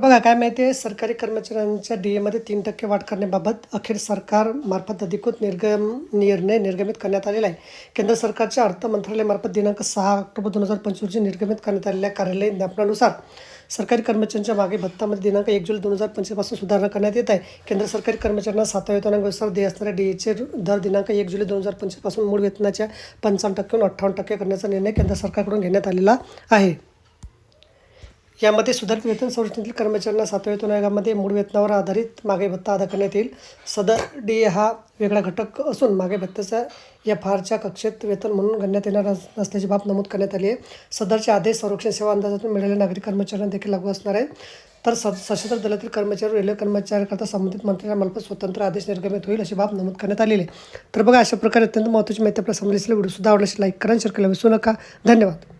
बघा काय माहिती आहे सरकारी कर्मचाऱ्यांच्या डी एमध्ये तीन टक्के वाढ करण्याबाबत अखेर सरकारमार्फत अधिकृत निर्गम निर्णय निर्गमित करण्यात आलेला आहे. केंद्र सरकारच्या अर्थ मंत्रालयामार्फत दिनांक सहा ऑक्टोबर दोन हजार पंचवीस रोजी निर्गमित करण्यात आलेल्या कार्यालयीन ज्ञापनानुसार सरकारी कर्मचाऱ्यांच्या मागे भत्तामध्ये दिनांक एक जुलै दोन हजार पंचवीसपासून सुधारणा करण्यात येत आहे. केंद्र सरकारी कर्मचाऱ्यांना सातव्या वेतनानुसार देय असणाऱ्या डीएचे दर दिनांक एक जुलै दोन हजार पंचवीसपासून मूळ वेतनाच्या पंचावन्न टक्क्याहून अठ्ठावन्न टक्के करण्याचा निर्णय केंद्र सरकारकडून घेण्यात आलेला आहे. यामध्ये सुधारित वेतन संरचनेतील कर्मचाऱ्यांना सातव्या वेतन आयोगामध्ये मूळ वेतनावर आधारित मागे भत्ता अदा करण्यात येईल. सदर डी ए हा वेगळा घटक असून मागे भत्त्याचा या फारच्या कक्षेत वेतन म्हणून गणण्यात येणार नसल्याची बाब नमूद करण्यात आली आहे. सदरचे आदेश संरक्षण सेवा अंदाजातून मिळालेल्या नागरिक कर्मचाऱ्यांना देखील लागू असणार आहे तर स सशस्त्र दलातील कर्मचारी रेल्वे कर्मचाऱ्यांकरता संबंधित मंत्र्यांमार्फत स्वतंत्र आदेश निर्गमित होईल अशी बाब नमूद करण्यात आलेली आहे. तर बघा अशा प्रकारे अत्यंत महत्त्वाची माहिती आपल्या समजली व्हिडिओ सुद्धा आवडल्यास लाईक करा शेअर केला विसरू नका. धन्यवाद.